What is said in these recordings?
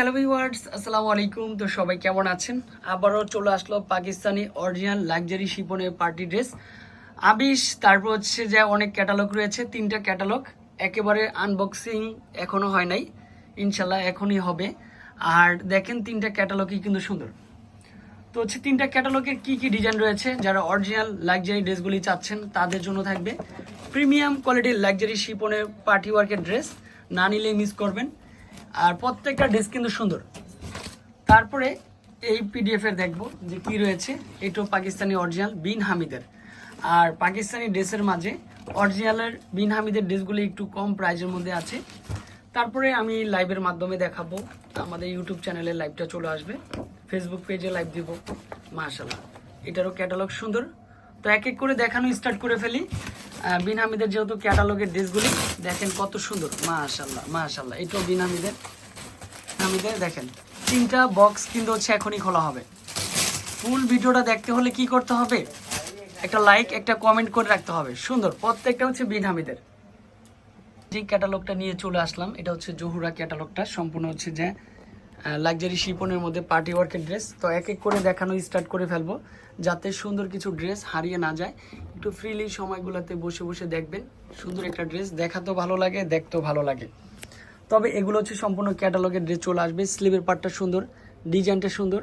Hello viewers আসসালামু আলাইকুম তো সবাই কেমন আছেন? আবারও চলে আসলো পাকিস্তানি অরিজিনাল লাক্সারি শিপনের পার্টি ড্রেস আবিশ, তারপর হচ্ছে যে অনেক ক্যাটালগ রয়েছে, তিনটা ক্যাটালগ একেবারে আনবক্সিং এখনও হয় নাই। ইনশাল্লাহ এখনই হবে। আর দেখেন, তিনটা ক্যাটালগই কিন্তু সুন্দর। তো হচ্ছে তিনটা ক্যাটালগের কি কি ডিজাইন রয়েছে? যারা অরিজিনাল লাক্সারি ড্রেসগুলি চাচ্ছেন, তাদের জন্য থাকবে প্রিমিয়াম কোয়ালিটির লাক্সারি শিপনের পার্টি ওয়ার্কের ড্রেস না নিলেই মিস করবেন। আর প্রত্যেকটা ড্রেস কিন্তু সুন্দর। তারপরে এই পিডিএফ এর দেখব যে কি রয়েছে। এটাও পাকিস্তানি অরিজিনাল বিন হামিদের। আর পাকিস্তানি ড্রেসের মাঝে অরিজিনালের বিন হামিদের ড্রেসগুলি একটু কম প্রাইজের মধ্যে আছে। তারপরে আমি লাইভের মাধ্যমে দেখাবো। আমাদের ইউটিউব চ্যানেলে লাইভটা চলে আসবে। ফেসবুক পেজে লাইভ দিব। মাশাল্লাহ এটারও ক্যাটালগ সুন্দর। তো এক এক করে দেখানো স্টার্ট করে ফেলি। বিন হামিদের যেহেতু ক্যাটালগের ড্রেসগুলি, দেখেন কত সুন্দর। মাশাল্লাহ মাশাল্লাহ এটাও বিন হামিদের হামিদের দেখেন, তিনটা বক্স কিন্তু হচ্ছে এখনই খোলা হবে। ফুল ভিডিওটা দেখতে হলে কি করতে হবে? একটা লাইক একটা কমেন্ট করে রাখতে হবে। সুন্দর, প্রত্যেকটা হচ্ছে বিন হামিদের যে ক্যাটালগটা নিয়ে চলে আসলাম, এটা হচ্ছে জহুরা ক্যাটালগটা সম্পূর্ণ হচ্ছে যে লাক্সারি শিপনের মধ্যে পার্টি ওয়ার্কের ড্রেস তো এক এক করে দেখানো স্টার্ট করে ফেলব, যাতে সুন্দর কিছু ড্রেস হারিয়ে না যায়। একটু ফ্রিলি সময়গুলোতে বসে বসে দেখবেন, সুন্দর একটা ড্রেস দেখাতেও ভালো লাগে দেখতেও ভালো লাগে। তবে এগুলো হচ্ছে সম্পূর্ণ ক্যাটালগের ড্রেস চলে আসবে। স্লিভের পার্টটা সুন্দর ডিজাইনটা সুন্দর।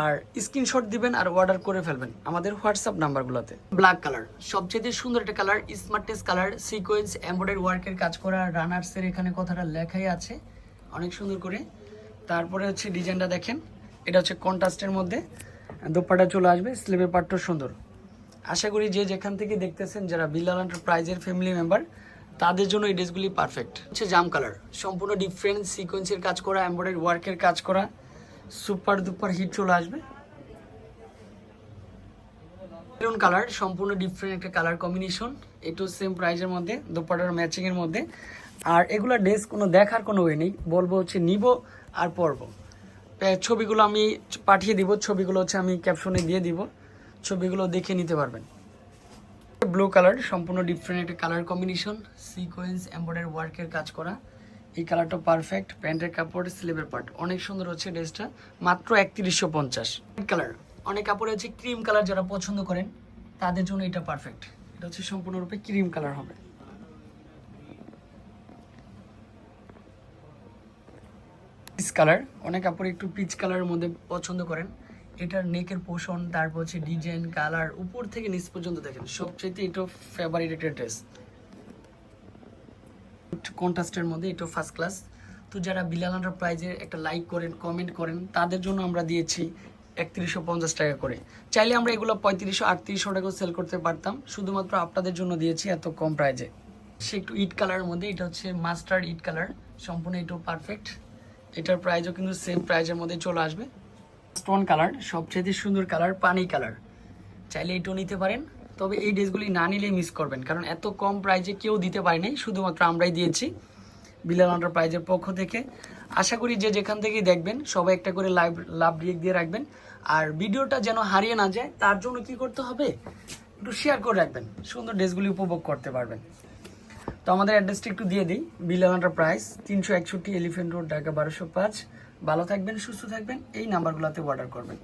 আর স্ক্রিনশট দিবেন আর অর্ডার করে ফেলবেন আমাদের হোয়াটসঅ্যাপ নাম্বারগুলোতে ব্ল্যাক কালার সবচেয়ে সুন্দর একটা colour smartest colour sequence embroidery ওয়ার্কের কাজ করা রানার্সের এখানে কথাটা লেখাই আছে। অনেক সুন্দর করে। তারপরে হচ্ছে ডিজাইনটা দেখেন। এটা হচ্ছে কন্ট্রাস্টের মধ্যে। দোপাটা চলে আসবে স্লিভের পার্টটাও সুন্দর। আশা করি যে যেখান থেকে দেখতেছেন যারা বিল্লাল এন্টারপ্রাইজের ফ্যামিলি মেম্বার তাদের জন্য এই ড্রেসগুলি পারফেক্ট হচ্ছে জাম কালার সম্পূর্ণ ডিফারেন্ট সিকোয়েন্সের কাজ করা এমব্রয়ডারি ওয়ার্কের কাজ করা। সুপার দুপার হিট চলে আসবে। মেরুন কালার সম্পূর্ণ ডিফারেন্ট একটা কালার কম্বিনেশন এটাও সেম প্রাইজের মধ্যে দোপাটার ম্যাচিংয়ের মধ্যে। আর এগুলো ড্রেস কোনো দেখার কোনো ওয়ে নেই। বলব হচ্ছে নিব। আর পরবো ছবিগুলো আমি পাঠিয়ে দিব, ছবিগুলো হচ্ছে আমি ক্যাপশনে দিয়ে দিব। ছবিগুলো দেখে নিতে পারবেন। ব্লু কালার সম্পূর্ণ ডিফারেন্ট একটা কালার কম্বিনেশন সিকোয়েন্স এমব্রয়ডারি ওয়ার্কের কাজ করা। এই কালারটা পারফেক্ট প্যান্টের কাপড়, স্লিভের পার্ট অনেক সুন্দর হচ্ছে ড্রেসটা, মাত্র একত্রিশশো পঞ্চাশ। কালার অনেক কাপড়ে হচ্ছে ক্রিম কালার যারা পছন্দ করেন, তাদের জন্য এটা পারফেক্ট এটা হচ্ছে সম্পূর্ণরূপে ক্রিম কালার হবে। পিচ কালার অনেক কাপড় একটু পিচ কালারের মধ্যে পছন্দ করেন। এটার নেকের পোষণ তারপর হচ্ছে ডিজাইন কালার উপর থেকে নিচ পর্যন্ত দেখেন। সবচেয়ে এটা ফেভারিট একটা ড্রেস কন্ট্রাস্টের মধ্যে এটা ফার্স্ট ক্লাস তো যারা বিলাল প্রাইজের একটা লাইক করেন কমেন্ট করেন, তাদের জন্য আমরা দিয়েছি একত্রিশশো পঞ্চাশ টাকা করে। চাইলে আমরা এগুলো পঁয়ত্রিশশো, আটত্রিশশো টাকাও সেল করতে পারতাম। শুধুমাত্র আপনাদের জন্য দিয়েছি এত কম প্রাইজে সে একটু ইট কালারের মধ্যে, এটা হচ্ছে মাস্টার ইট কালার সম্পূর্ণ এটাও পারফেক্ট এটার প্রাইসও কিন্তু সেম প্রাইজের মধ্যে চলে আসবে। স্টোন কালার সবচেয়ে সুন্দর কালার পানি কালার চাইলে এটাও নিতে পারেন, তবে এই ড্রেসগুলি না নিলে মিস করবেন, কারণ এত কম প্রাইজে কেউ দিতে পারে নাই, শুধুমাত্র আমরাই দিয়েছি বিলাল আন্ডার প্রাইজের পক্ষ থেকে। আশা করি যে যেখান থেকেই দেখবেন, সবাই একটা করে লাইভ লাভ রিয়েক দিয়ে রাখবেন। আর ভিডিওটা যেন হারিয়ে না যায়, তার জন্য কি করতে হবে? একটু শেয়ার করে রাখবেন, সুন্দর ড্রেসগুলি উপভোগ করতে পারবেন। তো আমাদের অ্যাড্রেসটা একটু দিয়ে দিই। বিল আন্ডার প্রাইস, তিনশো একষট্টি এলিফেন্ট রোড, ঢাকা বারোশো পাঁচ। ভালো থাকবেন, সুস্থ থাকবেন, এই নাম্বারগুলোতে অর্ডার করবেন।